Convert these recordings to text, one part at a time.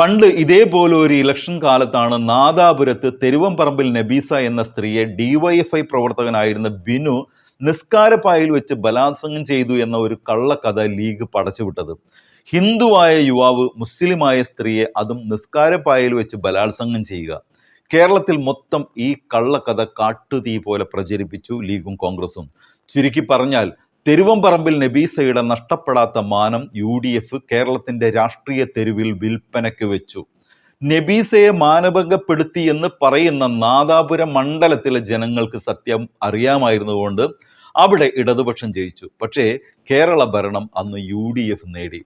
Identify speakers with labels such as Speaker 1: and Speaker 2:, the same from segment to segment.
Speaker 1: പണ്ട് ഇതേപോലെ ഒരു ഇലക്ഷൻ കാലത്താണ് നാദാപുരത്ത് തെരുവമ്പറമ്പിൽ നബീസ എന്ന സ്ത്രീയെ ഡിവൈഎഫ്ഐ പ്രവർത്തകനായിരുന്ന ബിനു നിസ്കാരപ്പായിൽ വെച്ച് ബലാത്സംഗം ചെയ്തു എന്ന ഒരു കള്ളക്കഥ ലീഗ് പടച്ചുവിട്ടത്. ഹിന്ദുവായ യുവാവ് മുസ്ലിമായ സ്ത്രീയെ അതും നിസ്കാരപ്പായിൽ വെച്ച് ബലാത്സംഗം ചെയ്യുക. കേരളത്തിൽ മൊത്തം ഈ കള്ളക്കഥ കാട്ടുതീ പോലെ പ്രചരിപ്പിച്ചു ലീഗും കോൺഗ്രസും. ചുരുക്കി പറഞ്ഞാൽ തെരുവംപറമ്പിൽ നബീസയുടെ നഷ്ടപ്പെടാത്ത മാനം യു ഡി എഫ് കേരളത്തിന്റെ രാഷ്ട്രീയ തെരുവിൽ വിൽപ്പനയ്ക്ക് വെച്ചു. നബീസയെ മാനഭംഗപ്പെടുത്തി എന്ന് പറയുന്ന നാദാപുരം മണ്ഡലത്തിലെ ജനങ്ങൾക്ക് സത്യം അറിയാമായിരുന്നുകൊണ്ട് അവിടെ ഇടതുപക്ഷം ജയിച്ചു. പക്ഷേ കേരള ഭരണം അന്ന് യു ഡി എഫ് നേടി.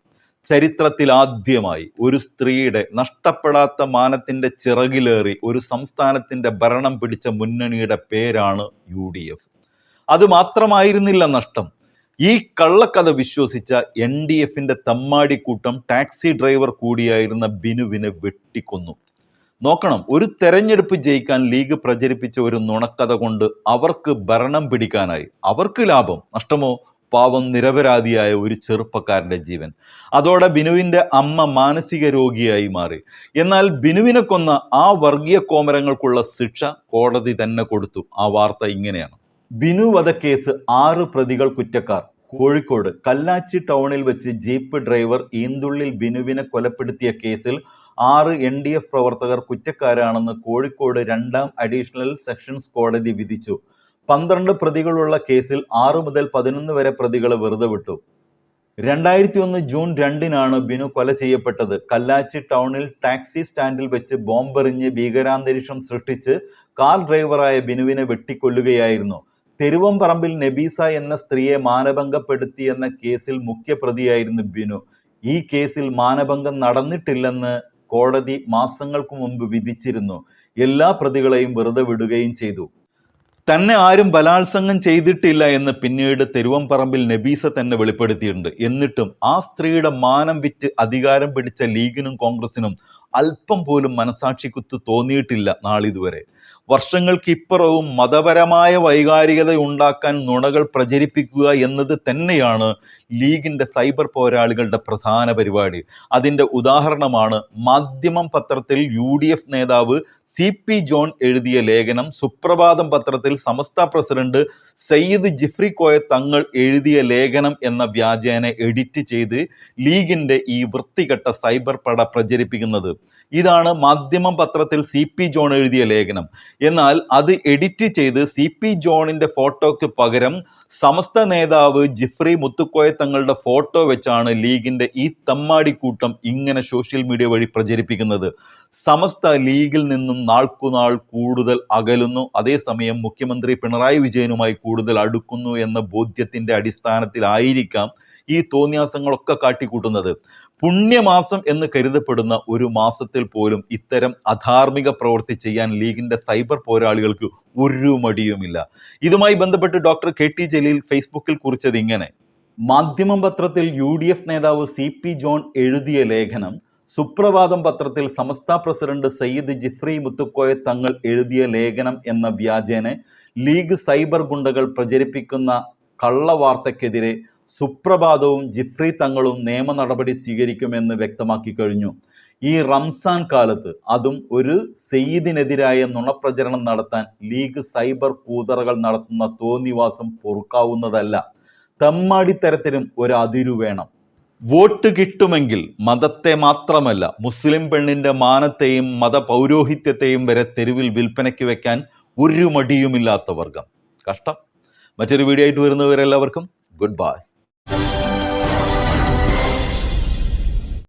Speaker 1: ചരിത്രത്തിൽ ആദ്യമായി ഒരു സ്ത്രീയുടെ നഷ്ടപ്പെടാത്ത മാനത്തിന്റെ ചിറകിലേറി ഒരു സംസ്ഥാനത്തിന്റെ ഭരണം പിടിച്ച മുന്നണിയുടെ പേരാണ് യു ഡി എഫ് അത് മാത്രമായിരുന്നില്ല നഷ്ടം. ഈ കള്ളക്കഥ വിശ്വസിച്ച എൻ ഡി എഫിന്റെ തമ്മാടിക്കൂട്ടം ടാക്സി ഡ്രൈവർ കൂടിയായിരുന്ന ബിനുവിനെ വെട്ടിക്കൊന്നു. നോക്കണം ഒരു തെരഞ്ഞെടുപ്പ് ജയിക്കാൻ ലീഗ് പ്രചരിപ്പിച്ച ഒരു നുണക്കഥ കൊണ്ട് അവർക്ക് ഭരണം പിടിക്കാനായി. അവർക്ക് ലാഭം നഷ്ടമോ? പാവം നിരപരാധിയായ ഒരു ചെറുപ്പക്കാരന്റെ ജീവൻ. അതോടെ ബിനുവിന്റെ അമ്മ മാനസിക രോഗിയായി മാറി. എന്നാൽ ബിനുവിനെ കൊന്ന ആ വർഗീയ കോമരങ്ങൾക്കുള്ള ശിക്ഷ കോടതി തന്നെ കൊടുത്തു. ആ വാർത്ത ഇങ്ങനെയാണ്. ബിനു വധക്കേസ് ആറ് പ്രതികൾ കുറ്റക്കാർ. കോഴിക്കോട് കല്ലാച്ചി ടൗണിൽ വെച്ച് ജീപ്പ് ഡ്രൈവർ ഈന്തുള്ളിൽ ബിനുവിനെ കൊലപ്പെടുത്തിയ കേസിൽ ആറ് എൻ ഡി എഫ് പ്രവർത്തകർ കുറ്റക്കാരാണെന്ന് കോഴിക്കോട് രണ്ടാം അഡീഷണൽ സെഷൻസ് കോടതി വിധിച്ചു. പന്ത്രണ്ട് പ്രതികളുള്ള കേസിൽ ആറ് മുതൽ പതിനൊന്ന് വരെ പ്രതികളെ വെറുതെ വിട്ടു. രണ്ടായിരത്തി ഒന്ന് ജൂൺ രണ്ടിനാണ് ബിനു കൊല ചെയ്യപ്പെട്ടത്. കല്ലാച്ചി ടൗണിൽ ടാക്സി സ്റ്റാൻഡിൽ വെച്ച് ബോംബെറിഞ്ഞ് ഭീകരാന്തരീക്ഷം സൃഷ്ടിച്ച് കാർ ഡ്രൈവറായ ബിനുവിനെ വെട്ടിക്കൊല്ലുകയായിരുന്നു. തെരുവംപറമ്പിൽ നബീസ എന്ന സ്ത്രീയെ മാനഭംഗപ്പെടുത്തി എന്ന കേസിൽ മുഖ്യപ്രതിയായിരുന്നു ബിനു. ഈ കേസിൽ മാനഭംഗം നടന്നിട്ടില്ലെന്ന് കോടതി മാസങ്ങൾക്ക് മുമ്പ് വിധിച്ചിരുന്നു. എല്ലാ പ്രതികളെയും വെറുതെ വിടുകയും ചെയ്തു. തന്നെ ആരും ബലാത്സംഗം ചെയ്തിട്ടില്ല എന്ന് പിന്നീട് തെരുവംപറമ്പിൽ നബീസ തന്നെ വെളിപ്പെടുത്തിയിട്ടുണ്ട്. എന്നിട്ടും ആ സ്ത്രീയുടെ മാനം വിറ്റ് അധികാരം പിടിച്ച ലീഗിനും കോൺഗ്രസിനും അല്പം പോലും മനസാക്ഷിക്കുത്ത് തോന്നിയിട്ടില്ല നാളിതുവരെ. വർഷങ്ങൾക്ക് ഇപ്പുറവും മതപരമായ വൈകാരികത ഉണ്ടാക്കാൻ നുണകൾ പ്രചരിപ്പിക്കുക എന്നത് തന്നെയാണ് ലീഗിന്റെ സൈബർ പോരാളികളുടെ പ്രധാന പരിപാടി. അതിന്റെ ഉദാഹരണമാണ് മാധ്യമം പത്രത്തിൽ യു ഡി എഫ് നേതാവ് സി പി ജോൺ എഴുതിയ ലേഖനം സുപ്രഭാതം പത്രത്തിൽ സമസ്ത പ്രസിഡന്റ് സയ്യിദ് ജിഫ്രി കോയ തങ്ങൾ എഴുതിയ ലേഖനം എന്ന വ്യാജേന എഡിറ്റ് ചെയ്ത് ലീഗിന്റെ ഈ വൃത്തികെട്ട സൈബർ പട പ്രചരിപ്പിക്കുന്നത്. ഇതാണ് മാധ്യമം പത്രത്തിൽ സി പി ജോൺ എഴുതിയ ലേഖനം. എന്നാൽ അത് എഡിറ്റ് ചെയ്ത് സി പി ജോണിന്റെ ഫോട്ടോയ്ക്ക് പകരം സമസ്ത നേതാവ് ജിഫ്രി മുത്തുക്കോയ തങ്ങളുടെ ഫോട്ടോ വെച്ചാണ് ലീഗിന്റെ ഈ തമ്മാടി കൂട്ടം ഇങ്ങനെ സോഷ്യൽ മീഡിയ വഴി പ്രചരിപ്പിക്കുന്നത്. സമസ്ത ലീഗിൽ നിന്നും നാൾക്കുനാൾ കൂടുതൽ അകലുന്നു. അതേസമയം മുഖ്യമന്ത്രി പിണറായി വിജയനുമായി കൂടുതൽ അടുക്കുന്നു എന്ന ബോധ്യത്തിന്റെ അടിസ്ഥാനത്തിലായിരിക്കാം ഈ തോന്നിയാസങ്ങളൊക്കെ കാട്ടിക്കൂട്ടുന്നത്. പുണ്യമാസം എന്ന് കരുതപ്പെടുന്ന ഒരു മാസത്തിൽ പോലും ഇത്തരം അധാർമിക പ്രവൃത്തി ചെയ്യാൻ ലീഗിന്റെ സൈബർ പോരാളികൾക്ക് ഒരു മടിയുമില്ല. ഇതുമായി ബന്ധപ്പെട്ട് ഡോക്ടർ കെ ടി ജലീൽ ഫേസ്ബുക്കിൽ കുറിച്ചത് ഇങ്ങനെ. മാധ്യമം പത്രത്തിൽ യു ഡി എഫ് നേതാവ് സി പി ജോൺ എഴുതിയ ലേഖനം സുപ്രഭാതം പത്രത്തിൽ സമസ്ത പ്രസിഡന്റ് സയ്യിദ് ജിഫ്രി മുത്തുക്കോയ തങ്ങൾ എഴുതിയ ലേഖനം എന്ന വ്യാജേനെ ലീഗ് സൈബർ ഗുണ്ടകൾ പ്രചരിപ്പിക്കുന്ന കള്ളവാർത്തയ്ക്കെതിരെ സുപ്രഭാതവും ജിഫ്രി തങ്ങളും നിയമ നടപടി സ്വീകരിക്കുമെന്ന് വ്യക്തമാക്കി കഴിഞ്ഞു. ഈ റംസാൻ കാലത്ത് അതും ഒരു സെയ്ദിനെതിരായ നുണപ്രചരണം നടത്താൻ ലീഗ് സൈബർ കൂതറകൾ നടത്തുന്ന തോന്നിവാസം പൊറുക്കാവുന്നതല്ല. തമ്മാടിത്തരത്തിനും ഒരു അതിരു വേണം. വോട്ട് കിട്ടുമെങ്കിൽ മതത്തെ മാത്രമല്ല മുസ്ലിം പെണ്ണിന്റെ മാനത്തെയും മതപൗരോഹിത്യത്തെയും വരെ തെരുവിൽ വിൽപ്പനയ്ക്ക് വെക്കാൻ ഒരു മടിയുമില്ലാത്ത വർഗം. കഷ്ടം. മറ്റൊരു വീഡിയോ ആയിട്ട് വരുന്നവരെല്ലാവർക്കും ഗുഡ് ബൈ.